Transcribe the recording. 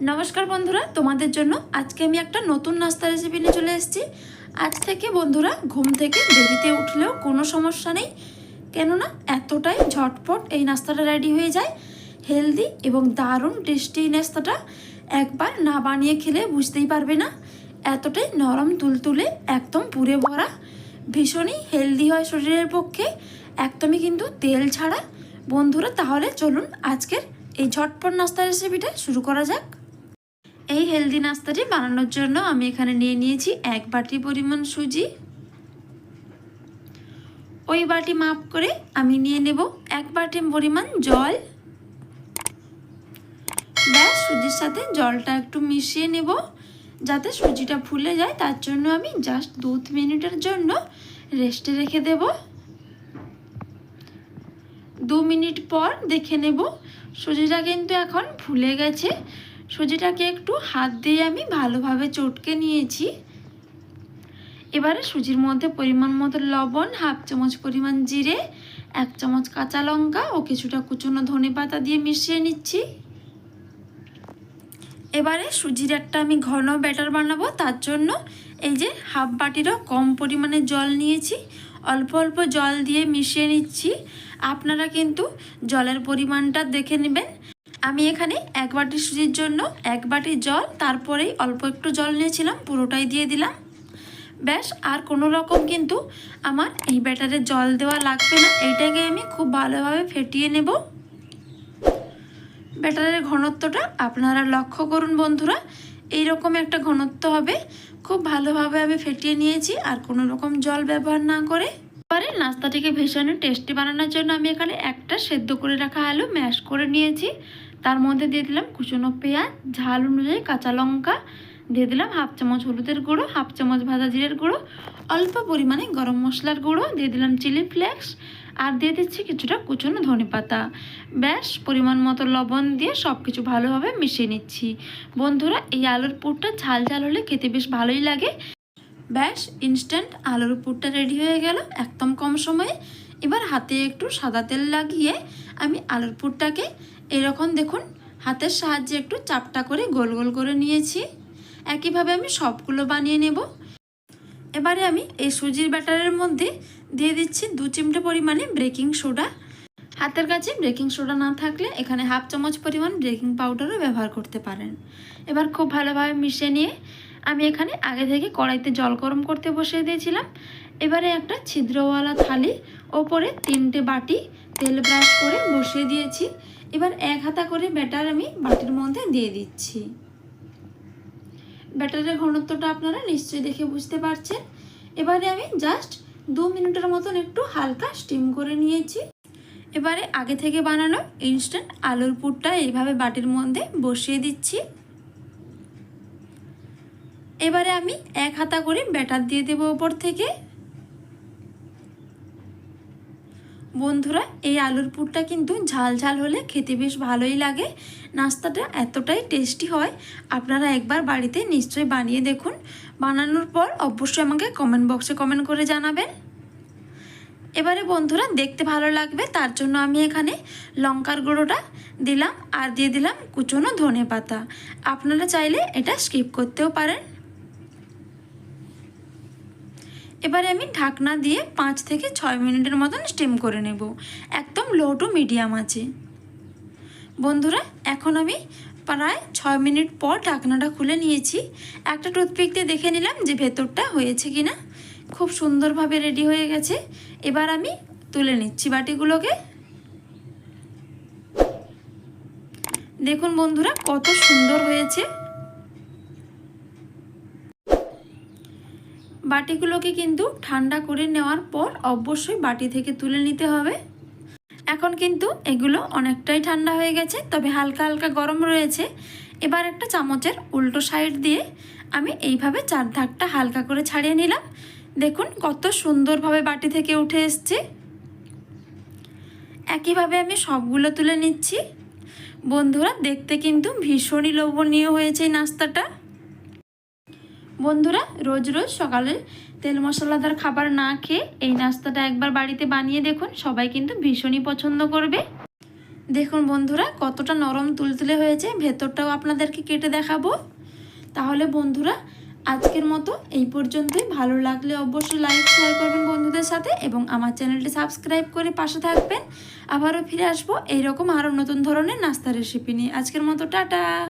নমস্কার বন্ধুরা, তোমাদের জন্য আজকে আমি একটা নতুন নাস্তা রেসিপি নিয়ে চলে এসেছি। আজ থেকে বন্ধুরা, ঘুম থেকে দেরিতে উঠলেও কোনো সমস্যা নেই। কেননা, এতটাই ঝটপট এই নাস্তাটা রেডি হয়ে যায়। হেলদি এবং দারুণ টেস্টি নাস্তাটা একবার না বানিয়ে খেলে বুঝতেই পারবে না। এতটাই নরম তুলতুলে, একদম পুরে ভরা, ভীষণই হেলদি হয় শরীরের পক্ষে। একদমই কিন্তু তেল ছাড়া। বন্ধুরা, তাহলে চলুন আজকের এই ঝটপট নাস্তা রেসিপিটা শুরু করা যাক। এই হেলদি নাস্তাটি বানানোর জন্য আমি এখানে নিয়ে নিয়েছি এক বাটি পরিমাণ সুজি। ওই বাটি মাপ করে আমি নিয়ে নেব এক বাটি পরিমাণ জল। ব্যাস, সুজির সাথে জলটা একটু মিশিয়ে নেব যাতে সুজিটা ফুলে যায়। তার জন্য আমি জাস্ট দু মিনিটের জন্য রেস্টে রেখে দেব। দু মিনিট পর দেখে নেব সুজিটা কিন্তু এখন ফুলে গেছে। সুজিটাকে একটু হাত দিয়ে আমি ভালোভাবে চটকে নিয়েছি। এবারে সুজির মধ্যে পরিমাণ মতো লবণ, হাফ চামচ পরিমাণ জিরে, এক চামচ কাঁচা লঙ্কা ও কিছুটা কুচনো ধনে পাতা দিয়ে মিশিয়ে নিচ্ছি। এবারে সুজির একটা আমি ঘন ব্যাটার বানাবো, তার জন্য এই যে হাফ বাটিরও কম পরিমাণে জল নিয়েছি, অল্প অল্প জল দিয়ে মিশিয়ে নিচ্ছি। আপনারা কিন্তু জলের পরিমাণটা দেখে নেবেন। আমি এখানে এক বাটি সুজির জন্য এক বাটি জল, তারপরেই অল্প একটু জল নিয়েছিলাম, পুরোটাই দিয়ে দিলাম। ব্যাস, আর কোনো রকম কিন্তু আমার এই ব্যাটারে জল দেওয়া লাগবে না। এইটাকে আমি খুব ভালোভাবে ফেটিয়ে নেব। ব্যাটারের ঘনত্বটা আপনারা লক্ষ্য করুন বন্ধুরা এই রকম একটা ঘনত্ব হবে। খুব ভালোভাবে আমি ফেটিয়ে নিয়েছি, আর কোনো রকম জল ব্যবহার না করে। এবারে নাস্তাটিকে ভীষণ টেস্টি বানানোর জন্য আমি এখানে একটা সেদ্ধ করে রাখা আলু ম্যাশ করে নিয়েছি। তার মধ্যে দিয়ে দিলাম কুচনো পেঁয়াজ, ঝাল অনুযায়ী কাঁচা লঙ্কা দিয়ে দিলাম হাফ চামচ হলুদের গুঁড়ো, হাফ চামচ ভাজা জিরের গুঁড়ো, অল্প পরিমাণে গরম মশলার গুঁড়ো, দিয়ে দিলাম চিলি ফ্লেক্স আর দিয়ে দিচ্ছি কিছুটা কুচনো ধনে পাতা ব্যাস, পরিমাণ মতো লবণ দিয়ে সব কিছু ভালোভাবে মিশিয়ে নিচ্ছি। বন্ধুরা, এই আলুর পুরটা ঝাল ঝাল হলে খেতে বেশ ভালোই লাগে। ব্যাস ইনস্ট্যান্ট আলুর পুরটা রেডি হয়ে গেল একদম কম সময়ে। এবার হাতে একটু সাদা তেল লাগিয়ে আমি আলুর পুরটাকে এরকম দেখুন, হাতের সাহায্যে একটু চাপটা করে গোল গোল করে নিয়েছি। একইভাবে আমি সবগুলো বানিয়ে নেব। এবারে আমি এই সুজির ব্যাটারের মধ্যে দিয়ে দিচ্ছি দু চিমটে পরিমাণে বেকিং সোডা। হাতের কাছে বেকিং সোডা না থাকলে এখানে হাফ চামচ পরিমাণ বেকিং পাউডারও ব্যবহার করতে পারেন। এবার খুব ভালোভাবে মিশিয়ে নিয়ে আমি এখানে আগে থেকে কড়াইতে জল গরম করতে বসিয়ে দিয়েছিলাম। এবারে একটা ছিদ্রওয়ালা থালি ওপরে তিনটে বাটি তেল ব্রাশ করে বসিয়ে দিয়েছি। এবার এক হাতা করে ব্যাটার আমি বাটির মধ্যে দিয়ে দিচ্ছি। ব্যাটারের ঘনত্বটা আপনারা নিশ্চয়ই দেখে বুঝতে পারছেন। এবারে আমি জাস্ট দু মিনিটের মতন একটু হালকা স্টিম করে নিয়েছি। এবারে আগে থেকে বানানো ইনস্ট্যান্ট আলুর পুরটা এইভাবে বাটির মধ্যে বসিয়ে দিচ্ছি। এবারে আমি এক হাতা করে ব্যাটার দিয়ে দেবো ওপর থেকে। বন্ধুরা, এই আলুর পুরটা কিন্তু ঝাল ঝাল হলে খেতে বেশ ভালোই লাগে। নাস্তাটা এতটাই টেস্টি হয়। আপনারা একবার বাড়িতে নিশ্চয়ই বানিয়ে দেখুন। বানানোর পর অবশ্যই আমাকে কমেন্ট বক্সে কমেন্ট করে জানাবেন। এবারে বন্ধুরা, দেখতে ভালো লাগবে, তার জন্য আমি এখানে লঙ্কার গুঁড়োটা দিলাম আর দিয়ে দিলাম কুচনো ধনে পাতা আপনারা চাইলে এটা স্কিপ করতেও পারেন। এবারে আমি ঢাকনা দিয়ে পাঁচ থেকে ছয় মিনিটের মতন স্টিম করে নেব। একদম লো টু মিডিয়াম আছে। বন্ধুরা, এখন আমি প্রায় ছয় মিনিট পর ঢাকনাটা খুলে নিয়েছি। একটা টুথপিক দিয়ে দেখে নিলাম যে ভেতরটা হয়েছে কি না খুব সুন্দরভাবে রেডি হয়ে গেছে। এবার আমি তুলে নিচ্ছি বাটিগুলোকে। দেখুন বন্ধুরা, কত সুন্দর হয়েছে। বাটিগুলোকে কিন্তু ঠান্ডা করে নেওয়ার পর অবশ্যই বাটি থেকে তুলে নিতে হবে। এখন কিন্তু এগুলো অনেকটাই ঠান্ডা হয়ে গেছে, তবে হালকা হালকা গরম রয়েছে। এবার একটা চামচের উল্টো সাইড দিয়ে আমি এইভাবে চার ধাকটা হালকা করে ছাড়িয়ে নিলাম। দেখুন কত সুন্দরভাবে বাটি থেকে উঠে এসছে। একইভাবে আমি সবগুলো তুলে নিচ্ছি। বন্ধুরা, দেখতে কিন্তু ভীষণই লোভনীয় হয়েছে এই নাস্তাটা। বন্ধুরা, রোজ রোজ সকালে তেল মশলাদার খাবার না খেয়ে এই নাস্তাটা একবার বাড়িতে বানিয়ে দেখুন। সবাই কিন্তু ভীষণই পছন্দ করবে। দেখুন বন্ধুরা, কতটা নরম তুলতুলে হয়েছে। ভেতরটাও আপনাদেরকে কেটে দেখাবো। তাহলে বন্ধুরা, আজকের মতো এই পর্যন্তই। ভালো লাগলে অবশ্যই লাইক শেয়ার করবেন বন্ধুদের সাথে এবং আমার চ্যানেলটি সাবস্ক্রাইব করে পাশে থাকবেন। আবারও ফিরে আসব। এইরকম আরও নতুন ধরনের নাস্তা রেসিপি নিয়ে। আজকের মতো, টাটা!